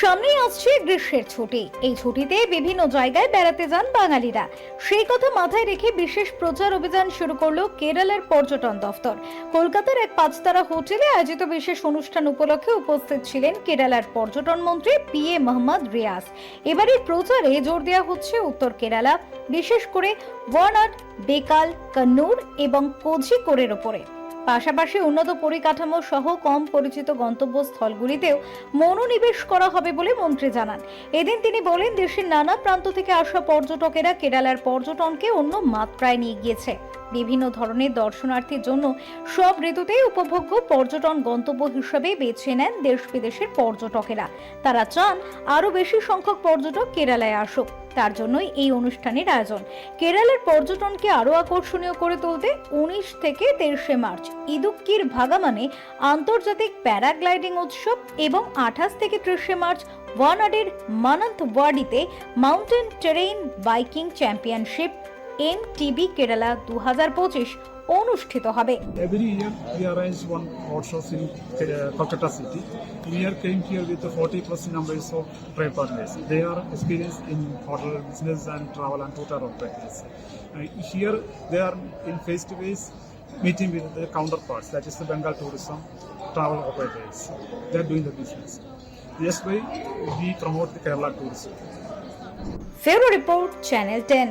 চলছে গ্রীষ্মের ছুটি। এই ছুটিতে বিভিন্ন জায়গায় বেড়াতে যান বাঙালিরা। সেই কথা মাথায় রেখে বিশেষ প্রচার অভিযান শুরু করল কেরালার পর্যটন দফতর। কলকাতার এক পাঁচতারা হোটেলে আয়োজিত বিশেষ অনুষ্ঠান উপলক্ষে উপস্থিত ছিলেন কেরালার পর্যটন মন্ত্রী পি এ মোহাম্মদ রিয়াজ। এবারের প্রচারে জোর দেওয়া হচ্ছে উত্তর কেরালা, বিশেষ করে ওয়ানাড, বেকাল কন্নুর এবং কোঝিকোড়ের ওপরে। পাশাপাশি উন্নত পরিকাঠামো সহ কম পরিচিত গন্তব্যস্থলগুলিতেও মনোনিবেশ করা হবে বলে মন্ত্রী জানান। এদিন তিনি বলেন, দেশের নানা প্রান্ত থেকে আসা পর্যটকেরা কেরালার পর্যটনকে অন্য মাত্রায় নিয়ে গিয়েছে। বিভিন্ন ধরনের দর্শনার্থীর জন্য সব ঋতুতেই উপভোগ্য পর্যটন গন্তব্য হিসেবে বেছে নেন দেশ বিদেশের পর্যটকেরা। তারা চান আরও বেশি সংখ্যক পর্যটক কেরালায় আসুক। তার জন্যই এই অনুষ্ঠানের আয়োজন। কেরালার পর্যটনকে আরও আকর্ষণীয় করে তুলতে উনিশ থেকে তেইশে মার্চ ইদুক্কির ভাগামানে আন্তর্জাতিক প্যারাগ্লাইডিং উৎসব এবং আঠাশ থেকে ত্রিশে মার্চ ওয়ানাডের মানান্তওয়াডিতে mountain terrain biking championship M TB Kerala দু হাজার পঁচিশ অনুষ্ঠিত হবে Every year we arrange one hot shows in uh, Kolkata city. We are came here with the 40 plus numbers of partners. They are experienced in hotel business and travel and tour operators. Uh, here they are in face to face meeting with the counterparts, that is the Bengal tourism travel operators. They are doing the business. This way we promote the Kerala tourism. ফেরো report, Channel ten